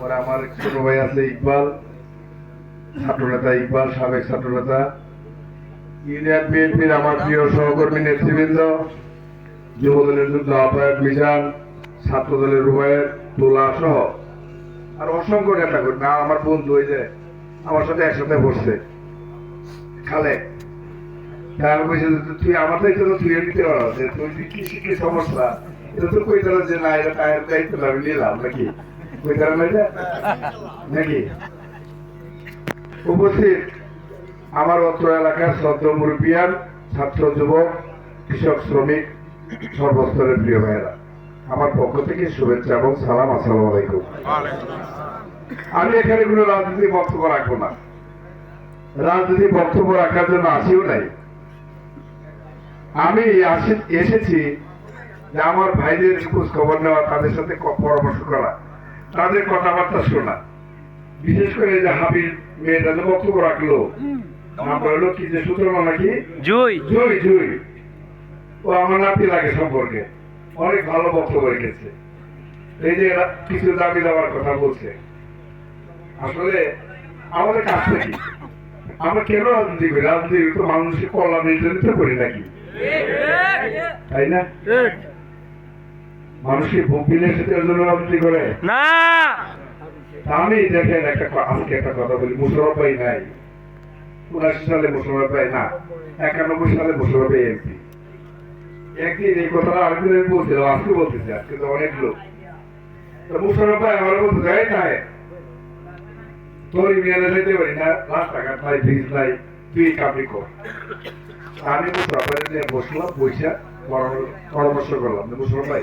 পরে আমার ছোট ভাই আছে ইকবাল, ছাত্রনেতা ইকবাল, সাবেক ছাত্রনেতা। ইউনিয়ন বিএনপির আমার প্রিয় সহকর্মী নেতৃবৃন্দ, যুবদলের যুদ্ধ আহ্বায়ক মিজান, ছাত্রদলের রুবায়ের তোলা সহ আর অসংখ্য নেতা আর আমার বন্ধু ওই যে আমার সাথে একসাথে বসছে খালে তাই বলছে যে, তুই আমার দায়িত্ব তো তুই নিতে পারো। তুই কি কি সমস্যা? এটা তো কই তারা যে না, এটা তার দায়িত্ব আমি নিলাম নাকি? তারা না? নাকি? উপস্থিত আমার অত্র এলাকার শ্রদ্ধ মুরব্বিয়ান ছাত্র যুবক, কৃষক, শ্রমিক, সর্বস্তরের প্রিয় ভাইয়েরা, আমার পক্ষ থেকে শুভেচ্ছা এবং সালাম, আসসালামু আলাইকুম। আমি এখানে কোনো রাজনীতি বক্তব্য রাখব না। রাজনীতি বক্তব্য রাখার জন্য আসিও নাই। আমি এসেছি যে আমার ভাইদের খোঁজ খবর নেওয়া, তাদের সাথে পরামর্শ করা। তাদের কথাবার্তা শোনা বিশেষ করে যে হাবির মেয়েটা যে বক্তব্য রাখল। নাম বলল কি যে সুতরাং নাকি জুই। জুই জুই। ও আমার নাতি লাগে সম্পর্কে। অনেক ভালো বক্তব্য রেখেছে। এই যে কিছু দাবি দেওয়ার কথা বলছে। আসলে আমাদের কাজটা কি? আমরা কেন রাজনীতি করি? রাজনীতি তো মানুষের কল্যাণের জন্য তো করি নাকি? তাই না? মানুষের বিলাসিতার জন্য রাজনীতি করে? না! আমি দেখেন একটা আজকে একটা কথা বলি মুশারফ ভাই নাই। উনাশি সালে মুশারফ ভাই না একানব্বই সালে মুশারফ ভাই এমপি একদিন এই কথাটা আরেকদিন আমি বলছিলাম আজকে বলতেছি আজকে তো অনেক লোক। তো মুশারফ ভাই আমার বলতে যায় তাই তোর যেতে পারি না রাস্তাঘাট নাই ব্রিজ নাই তুই কামটি কর। আমি মুশারফ ভাই বসলাম বৈশা পরামর্শ- করলাম মুশারফ ভাই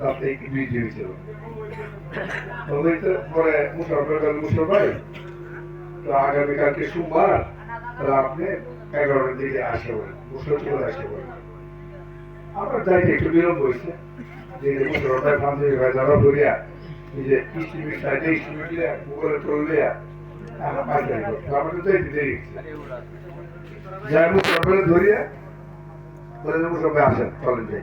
তাতে পরে মুসাফের গেল মুসাফ ভাই তো আগামীকালকে সোমবার তাহলে আপনি এগারোটার দিকে আসতে পারেন মুসল চলে আসতে পারেন আমরা যাইতে একটু বিলম্ব হয়েছে। যে মুসল ভাই ফান্দি ধরিয়া, এই যে সাইডে ইস্টিমের দিয়ে গুগলে তুললে আমরা দেরি যাই মুসল ধরিয়া বলে যে মুসল ভাই আসেন চলেন যাই।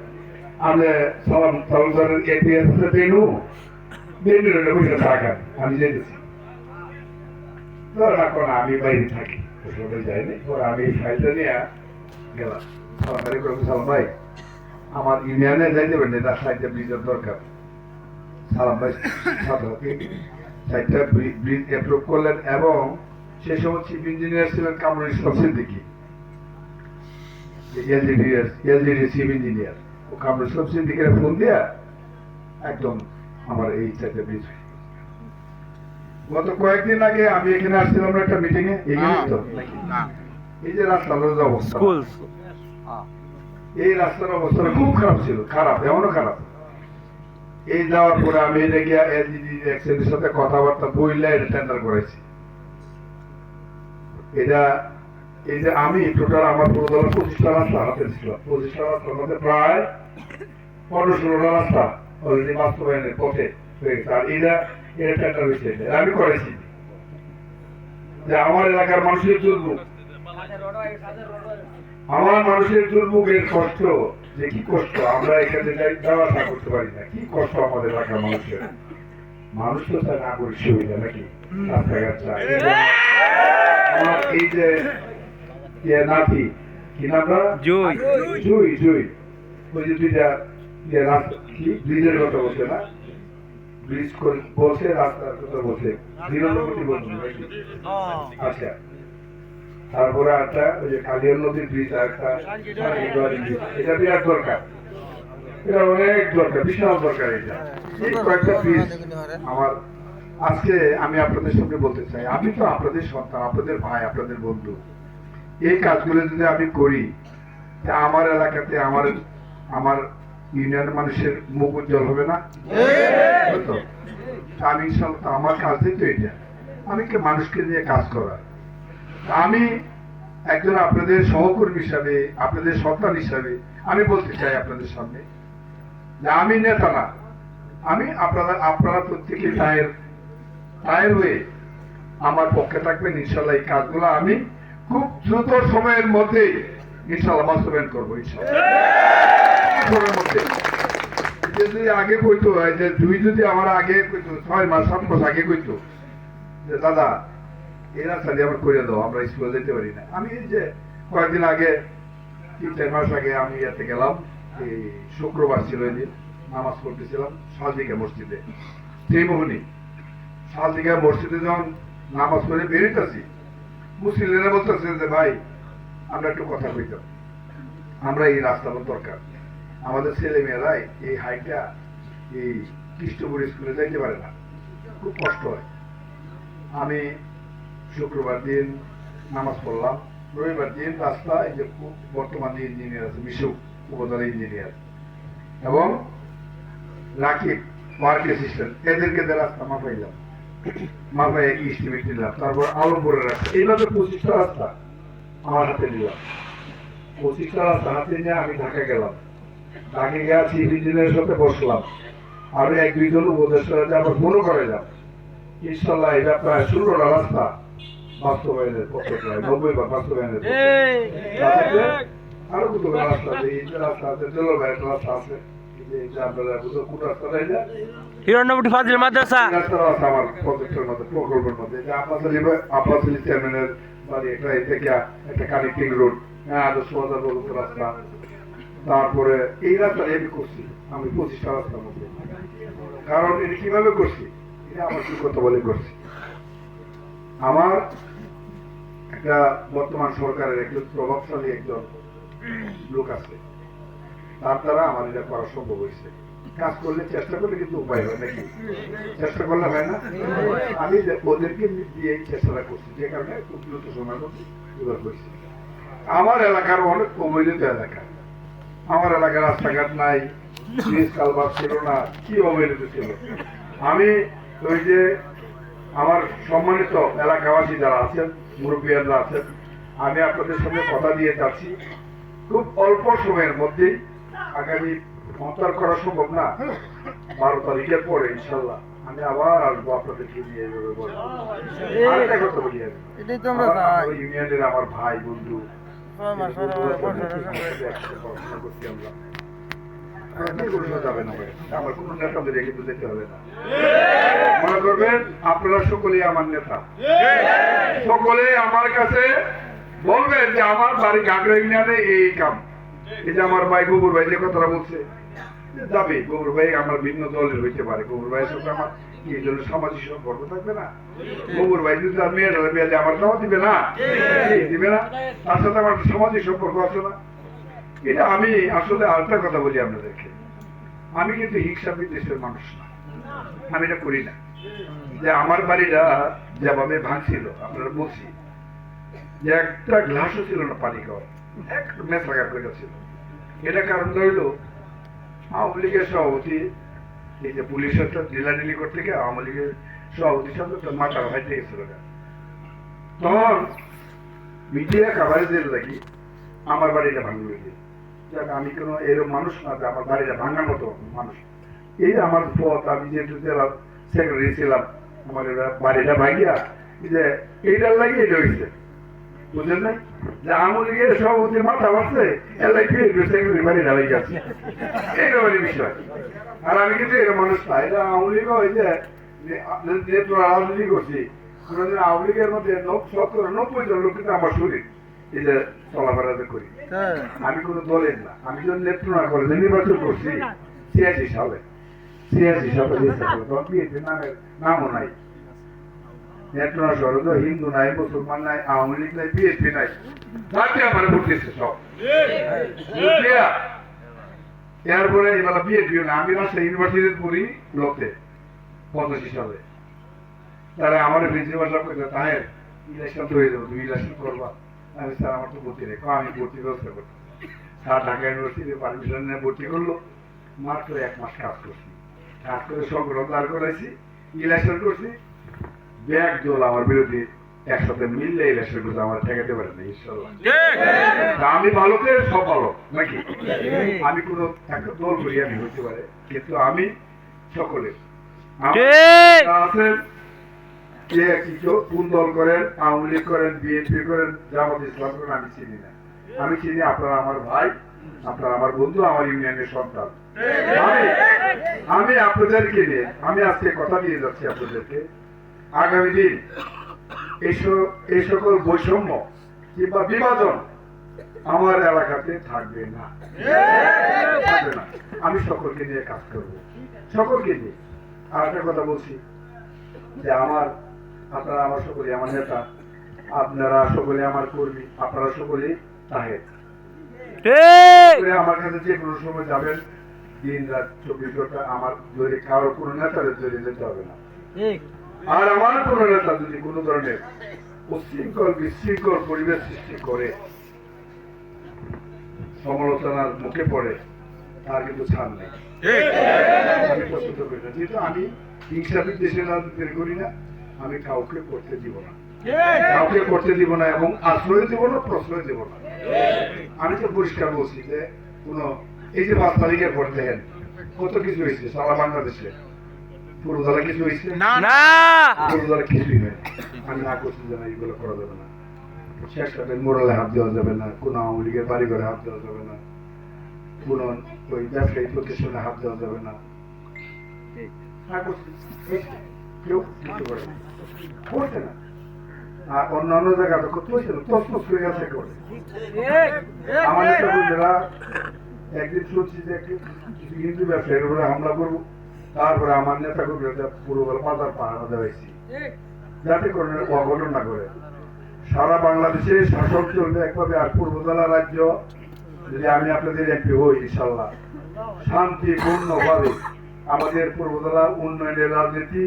আমি সালাম তালুকদারের এপিএস ট্রেনু বেরিয়ে রইল বসে থাকেন আমি ধর এখন আমি বাইরে থাকি। যাইনি আমি ফাইলটা নিয়ে সালাম ভাই। আমার ইউনিয়নে পারেন এটা সাইডটা ব্রিজের দরকার। সালাম ভাই ব্রিজ করলেন এবং সে সময় চিফ ইঞ্জিনিয়ার ছিলেন Kamrul Islam Siddiqui. LGD LGD chief engineer Kamrul Islam সিদ্দিকের ফোন দিয়া একদম আমার এই ব্রিজ গত কয়েকদিন আগে আমি এখানে আসছিলাম একটা মিটিং এ তো? নাকি? এই যে রাস্তার অবস্থা। এই রাস্তার অবস্থা খুব খারাপ ছিল খারাপ এমনও খারাপ। এই যাওয়ার পরে আমি এটা গিয়া এলজিডি সাথে কথাবার্তা বইলে এটা টেন্ডার করেছি। এটা এই যে আমি টোটাল আমার পুরোদল পঁচিশটা রাস্তা হাতে ছিল। পঁচিশটা রাস্তার মধ্যে প্রায় পনেরো ষোলোটা রাস্তা অলরেডি বাস্তবায়নের পথে হয়ে গেছে আর এটা এটা টেন্ডার হয়েছে। আমি করেছি। যে আমার এলাকার মানুষের দুর্ভোগ আমার মানুষের দুর্ভোগের কষ্ট যে কি কষ্ট? আমরা এখানে যাই যাওয়া আসা করতে পারি না। কি কষ্ট আমাদের এলাকার মানুষের? মানুষ তো তার নাগরিক সুবিধা নাকি? রাস্তাঘাট এই যে নাতি কি নামটা? জুই। জুই জুই। ওই যে দুইটা ইয়ে রাস্তা কি? ব্রিজের কথা বলছে না? ব্রিজ বলছে রাস্তার কথা বলছে। নিরন্তরবর্তী বলছে আচ্ছা। তারপরে একটা ওই যে কালিয়ার নদীর ব্রিজ আর একটা এটা বিরাট দরকার। এটা অনেক দরকার বিশাল দরকার এটা। এই কয়েকটা ব্রিজ আমার আজকে আমি আপনাদের সামনে বলতে চাই। আমি তো আপনাদের সন্তান আপনাদের ভাই আপনাদের বন্ধু। এই কাজগুলো যদি আমি করি আমার এলাকাতে আমার আমার ইউনিয়নের মানুষের মুখ উজ্জ্বল হবে না? তো? আমি তো আমার কাজই তো এটা। আমি কি মানুষকে নিয়ে কাজ করা আমি একজন আপনাদের সহকর্মী হিসাবে আপনাদের সন্তান হিসাবে আমি বলতে চাই আপনাদের সামনে যে আমি নেতা না। আমি আপনারা আপনারা প্রত্যেকে তায়ের তায়ের হয়ে আমার পক্ষে থাকবেন ইনশাল্লাহ এই কাজগুলো আমি খুব দ্রুত সময়ের মধ্যে ইনশাল্লাহ বাস্তবায়ন করব ইনশাল্লাহ যদি আগে কইতো যে দুই যদি আমার আগে কইতো, ছয় মাস, সাত মাস আগে কইতো, যে দাদা এই রাস্তাটি আমার করে দাও, আমরা স্কুলে যেতে পারি না। আমি যে কয়েকদিন আগে, তিন, চার মাস আগে আমি ইয়াতে গেলাম, এই শুক্রবার ছিল এই দিন, নামাজ পড়তেছিলাম সালদিঘা মসজিদে। ত্রিমোহনী সালদিঘা মসজিদে যখন নামাজ পড়ে বেরোতেছি মুসলিমেরা বলতেছে যে, ভাই, আমরা একটু কথা কইতাম। আমরা এই রাস্তার দরকার। আমাদের ছেলে মেয়েরা এই হাইটটা এই কৃষ্ণপুর স্কুলে যাইতে পারে না। খুব কষ্ট হয়। আমি শুক্রবার দিন নামাজ পড়লাম। রবিবার দিন রাস্তা, এই যে বর্তমান যে ইঞ্জিনিয়ার আছে মিশুক উপজেলা ইঞ্জিনিয়ার। এবং রাকিব ওয়ার্ক অ্যাসিস্ট্যান্ট, এদেরকে দিয়ে রাস্তা মাপাইলাম। মাপাই ইস্টিমেট দিলাম। তারপর আলমপুরের রাস্তা। এইভাবে পঁচিশটা রাস্তা আমার হাতে নিলাম। পঁচিশটা রাস্তা হাতে নিয়ে আমি ঢাকা গেলাম। ঢাকা গিয়ে চিফ ইঞ্জিনিয়ারের সাথে বসলাম। আর এক দুইজন উপদেষ্টা আবার মনে করে যাম ইনশাল্লাহ এটা প্রায় ষোলোটা রাস্তা বাস্তবায়নের পক্ষে প্রায় নব্বই বা বাস্তবায়নের আরও দুটো রাস্তা আছে? এই রাস্তা আছে জলবায়ু রাস্তা আছে। যে- যে এটা হিরণ্যবটি ফাজিল মাদ্রাসা। আমার প্রজেক্টের মধ্যে প্রকল্পের মধ্যে। যে আব্বাস আলী চেয়ারম্যানের বাড়ি একটা এই একটা কানেক্টিং রোড হ্যাঁ আদর্শ বাজার রাস্তা। তারপরে এই রাস্তাটা আমি করছি। আমি পঁচিশটা রাস্তার মধ্যে কারণ এটা কীভাবে করছি? আমার একটা বর্তমান সরকারের একজন প্রভাবশালী একজন লোক আছে। তার দ্বারা আমার এটা করা সম্ভব হয়েছে। কাজ করলে চেষ্টা করলে কিন্তু উপায় হয় নাকি? চেষ্টা করলে হয় না? আমি ওদেরকে দিয়ে চেষ্টাটা করছি, যে কারণে খুব দ্রুত সময় করছি আমার এলাকার অনেক অবহেলিত এলাকা। আমার এলাকায় রাস্তাঘাট নাই কালবার ছিল না কি অবহেলিত ছিল? আমি ওই যে আমার সম্মানিত এলাকাবাসী যারা আছেন মুরব্বীরা আছেন আমি আপনাদের সঙ্গে কথা দিয়ে যাচ্ছি। খুব অল্প সময়ের মধ্যেই আগামী মতার করা সম্ভব না। বারো তারিখের পরে ইনশাল্লাহ। আমি আবার আসব আপনাদেরকে নিয়ে বলব। আরেকটা কথা বলি। ইউনিয়নের আমার ভাই বন্ধু ভাই। মনে করবেন আপনারা সকলেই আমার নেতা সকলে আমার কাছে বলবেন যে আমার বাড়ি গাগরা ইউনিয়নে এই কাম এই যে আমার ভাই গবুর ভাই যে কথাটা বলছে যাবে গবুর ভাই আমার ভিন্ন দলের হইতে পারে গবুর সাথে আমার এই জন্য সামাজিক সম্পর্ক থাকবে না। গবুর ভাই যদি তার মেয়ের বিয়ে আমার দাওয়া দিবে না? দিবে না? তার সাথে আমার সামাজিক সম্পর্ক আছে না? এটা আমি আসলে আরেকটা কথা বলি আপনাদেরকে। আমি কিন্তু হিংসা বিদ্বেষের মানুষ না। আমি এটা করি না। যে আমার বাড়িটা যেভাবে ভাঙছিল আপনারা বলছি যে একটা গ্লাসও ছিল না পানি খাওয়ার। এক মেসাগা করে ছিল এটা কারণ রইল আওয়ামী লীগের সভাপতি এই যে পুলিশের তো ডিলাডিলি করতে গিয়ে আওয়ামী লীগের সভাপতির সাথে তো। তখন মিডিয়া লাগি আমার বাড়িটা ভাঙল যাক, আমি কোনো এরকম মানুষ না যে আমার বাড়িটা ভাঙার মতো মানুষ। এই আমার পথ আমি যেহেতু সেক্রেটারি ছিলাম, আমার বাড়িটা ভাঙিয়া যে এইটার লাগে এটা হয়েছে বুঝলেন না যে আমল লীগের সভাপতির মাথা বাড়ছে এলাই সেক্রেটারি বাড়িটা হয়ে গেছে এইরকমই বিষয়। আর আমি কিন্তু এরকম মানুষ না। এটা আওয়ামী লীগ ওই যে যেহেতু রাজনীতি করছি কোনোদিন আওয়ামী লীগের মধ্যে শতকরা নব্বই জন লোক কিন্তু আমার শরীর এই যে চলাফেরা করি। আমি কোনো দলের না। আমি যখন নেত্রকোনা কলেজে নির্বাচন করছি ছিয়াশি সালে ছিয়াশি সালে তখন বিএনপি নামের নামও নাই। নেত্রনা শহরে তো হিন্দু নাই, মুসলমান নাই, আওয়ামী লীগ নাই, বিএনপি নাই। তাতে আমার ভোট সব। এরপরে এবার বিএনপি না, আমি রাজশাহী ইউনিভার্সিটিতে পড়ি লোতে পঁচাশি সালে তারা আমার প্রিন্সিপাল সাহেব কইতে তাহের, ইলেকশন তো হয়ে যাবে, তুমি ইলেকশন করবা। আমি, স্যার, আমার তো ভর্তি রেখো আমি ভর্তি ব্যবস্থা করছি। স্যার ঢাকা ইউনিভার্সিটিতে পারমিশন নিয়ে ভর্তি করল। মাত্র এক মাস কাজ করছি। কাজ করে সংগ্রহ দাঁড় করাইছি, ইলেকশন করছি। আমার বিরোধী একসাথে মিললে ইলেকশন করতে আমার ঠেকাতে পারে না ইনশাল্লাহ। তা আমি ভালোতে সব ভালো নাকি? আমি কোনো একটা দল করি আমি হতে পারে কিন্তু আমি সকলে। আমার ঠিক। যারা আছেন কে কি কোন দল করেন আওয়ামী লীগ করেন বিএনপি করেন জামাত ইসলাম করেন আমি চিনি না। আমি চিনি আপনারা আমার ভাই আপনারা আমার বন্ধু আমার ইউনিয়নের সন্তান। আমি আপনাদেরকে নিয়ে আমি আজকে কথা দিয়ে যাচ্ছি আপনাদেরকে। আগামী দিন এই সকল বৈষম্য কিংবা বিভাজন আমার এলাকাতে থাকবে না। থাকবে না। আমি সকলকে নিয়ে কাজ করব। সকলকে নিয়ে। আর একটা কথা বলছি যে আমার আপনারা আমার সকলে আমার নেতা আপনারা সকলে আমার কর্মী আপনারা সকলে তাহের। আমার কাছে যে কোনো সময় যাবেন দিন রাত চব্বিশ ঘণ্টা আমার ধরে কারও কোনো নেতারে ধরে যেতে হবে না। আর আমার কোনো নেতা যদি কোনো ধরনের উশৃঙ্খল, বিশৃঙ্খল পরিবেশ সৃষ্টি করে, সমালোচনার মুখে পড়ে, তার কিন্তু ছাড় নেই। আমি করি না যেহেতু আমি রাজনীতি করি না, আমি কাউকে করতে দিব না। কাউকে করতে দিব না এবং আশ্রয় দিব না, প্রশ্রয় দিব না। আমি তো পরিষ্কার বলছি যে কোন, এই যে পাঁচ তারিখের কত কিছু হয়েছে সারা বাংলাদেশে। পুরোদলা কিছু হয়েছে? না পুরোদলা কিছুই নেই। আমি না করছি যে না এগুলো করা যাবে না। মোড়ালে হাত দেওয়া যাবে না কোন আওয়ামী লীগের বাড়ি ঘরে হাত দেওয়া যাবে না কোন ওই ব্যবসায়ী প্রতিষ্ঠানে হাত দেওয়া যাবে না। না কেউ কিছু করে করছে না। আর অন্যান্য তসমস হয়ে গেছে করে একদিন শুনছি যে কিছু হিন্দু ব্যবসায়ীর উপরে হামলা করব তারপরে আমার নেতা কর্মীরা পুরো বেলা বাজার পাহারা দেওয়াইছি যাতে করে অঘটন না করে সারা বাংলাদেশে শাসক চলবে একভাবে আর পূর্বতলা রাজ্য যদি আমি আপনাদের এমপি হই ইনশাল্লাহ। শান্তিপূর্ণভাবে আমাদের পূর্বতলা উন্নয়নের রাজনীতি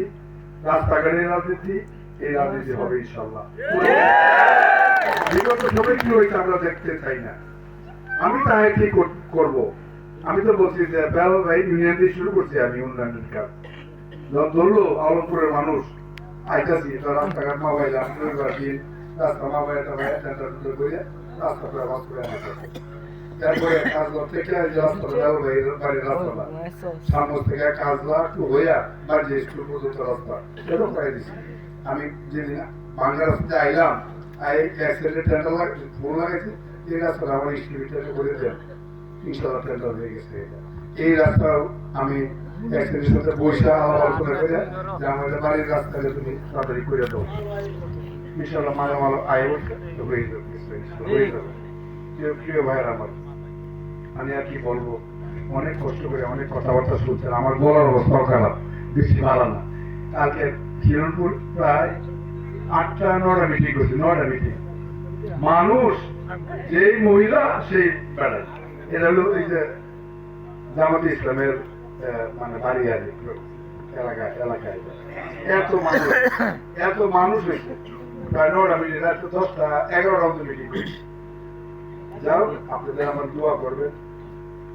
রাস্তাঘাটের রাজনীতি এই রাজনীতি হবে ইনশাল্লাহ। বিগত সময় কি হয়েছে আমরা দেখতে চাই না। আমি তাই কি কর- করব? আমি তো বলছি যে বেল ভাই ইউনিয়ন দিয়ে শুরু করছি আমি উন্নয়নের কাজ। ধরলো আলমপুরের মানুষ, আইতাছি রাস্তাঘাট যান রবিবার রাস্তা বেল ভাই করে আমি যেদিন বাংলা আইলাম, আই আমার এই আমি আর কি বলব? অনেক কষ্ট করে অনেক কথাবার্তা শুনছেন, আমার বলার অবস্থাও খারাপ, বেশি ভালো না। কালকে হিরণপুর প্রায় আটটা নটা মিটিং করছে নটা মিটিং মানুষ, যেই মহিলা, সেই বেড়ায়। এটা হলো এই যে জামাতে ইসলামের মানে বাড়ি আর কি, এলাকায় এত মানুষ এত মানুষ হয়েছে। প্রায় নটা দশটা এগারোটা মিটিং যাও আপনাদের আমার দোয়া করবেন।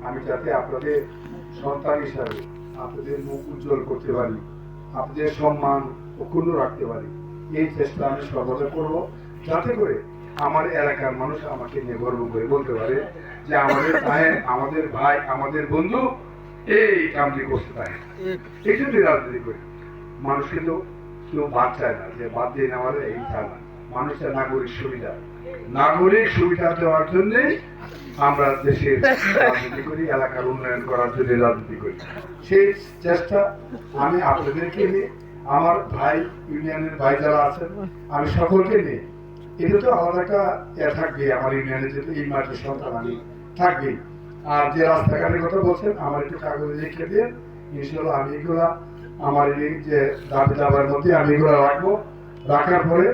আমি যাতে আপনাদের সন্তান হিসাবে আপনাদের মুখ উজ্জ্বল করতে পারি আপনাদের সম্মান অক্ষুণ্ণ রাখতে পারি এই চেষ্টা আমি সর্বদা করব। যাতে করে আমার এলাকার মানুষ আমাকে নিয়ে গর্ব করে বলতে পারে যে আমাদের ভাই আমাদের ভাই, আমাদের বন্ধু, এই কামটি করতে পারে। এই জন্যই রাজনীতি করি। মানুষ কিন্তু কেউ বাদ চায় না যে বাদ দিয়ে নেওয়ার এই চায় না মানুষের নাগরিক সুবিধা। নাগরিক সুবিধা দেওয়ার জন্য আমরা দেশের রাজনীতি করি, এলাকার উন্নয়ন করার জন্য রাজনীতি করি। সেই চেষ্টা আমি আপনাদেরকে নিয়ে, আমার ভাই, ইউনিয়নের ভাই যারা আছেন, আমি সকলকে নিয়ে। এটা তো আলাদা একটা এ থাকবে আমার ইউনিয়নের যেহেতু এই মাঠের সন্তান আমি থাকবেই আর যে রাস্তাঘাটের কথা বলছেন, আমার একটু কাগজে লিখে দিয়ে ইনশাল্লাহ আমি এগুলা, আমার এই যে দাবি দাবার মধ্যে আমি এগুলো রাখব। রাখার পরে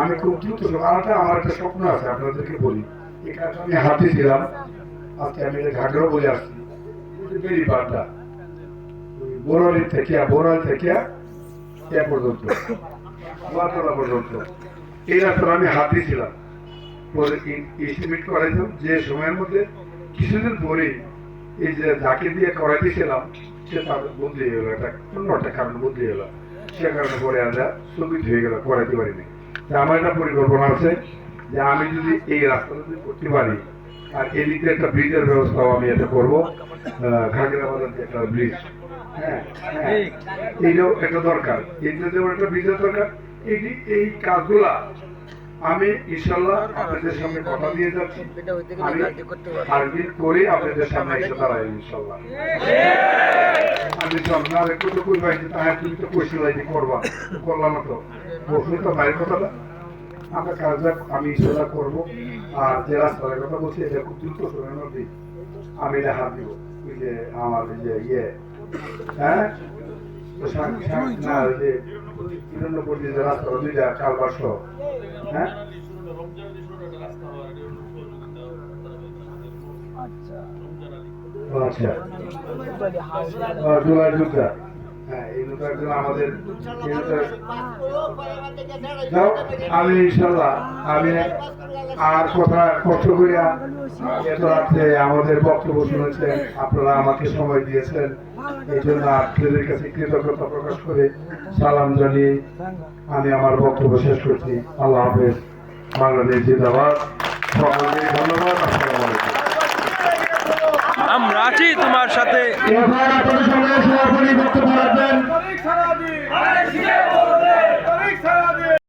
আমি খুব দ্রুত আরেকটা আমার একটা স্বপ্ন আছে, আপনাদেরকে বলি। এই কাজটা আমি হাতে ছিলাম আজকে আমি এটা ঘাগড়া বলে আসছি। বেরি বারটা বোরালি থেকে বোরাল থেকে এ পর্যন্ত পর্যন্ত। এই রাস্তাটা আমি হাত দিয়েছিলাম এস্টিমেট করাইছিলাম যে সময়ের মধ্যে কিছুদিন পরেই এই যে যাকে দিয়ে করাইতেছিলাম, সে তার বদলে গেল, একটা অন্য একটা কারণ বদলে গেল। সে কারণে পরে আমরা স্থগিত হয়ে গেল, করাইতে পারিনি। তা আমার একটা পরিকল্পনা আছে যে আমি যদি এই রাস্তাটা যদি করতে পারি, আর এদিকে একটা ব্রিজের ব্যবস্থাও আমি এটা করব ঘাগরা বাজার একটা ব্রিজ। হ্যাঁ হ্যাঁ এইটাও একটা দরকার। এইটাতেও একটা ব্রিজের দরকার এই এই কাজগুলা আমি ইনশাল্লাহ আপনাদের সামনে কথা দিয়ে যাচ্ছি। আরবিন করে আপনাদের সামনে এসে দাঁড়াই ইনশাল্লাহ আমি সামনে আর একটু তো কই তাহলে তুমি তো কইছি লাইতে করবা। করলাম তো। বসলে তো বাইরের কথাটা। আমরা কাজটা আমি ইনশাল্লাহ করব। আর যে রাস্তার কথা বলছি, এটা খুব দ্রুত সময়ের মধ্যে আমি এটা হাত দিব। ওই যে আমার যে ইয়ে হ্যাঁ? না, ওই তিরানব্বই যে রাস্তা দুইটা চার পাঁচশো হ্যাঁ? আচ্ছা। আহ, হ্যাঁ আমি ইনশাল্লাহ আমি আর কথা কষ্ট করিয়া এত রাত্রে আমাদের বক্তব্য শুনেছেন আপনারা আমাকে সময় দিয়েছেন এই জন্য আপনাদের কাছে কৃতজ্ঞতা প্রকাশ করে সালাম জানিয়ে আমি আমার বক্তব্য শেষ করছি। আল্লাহ হাফেজ। বাংলাদেশ জিন্দাবাদ। সকলকে ধন্যবাদ। আছি তোমার সাথে। সভাপতি বক্তব্য রাখবেন।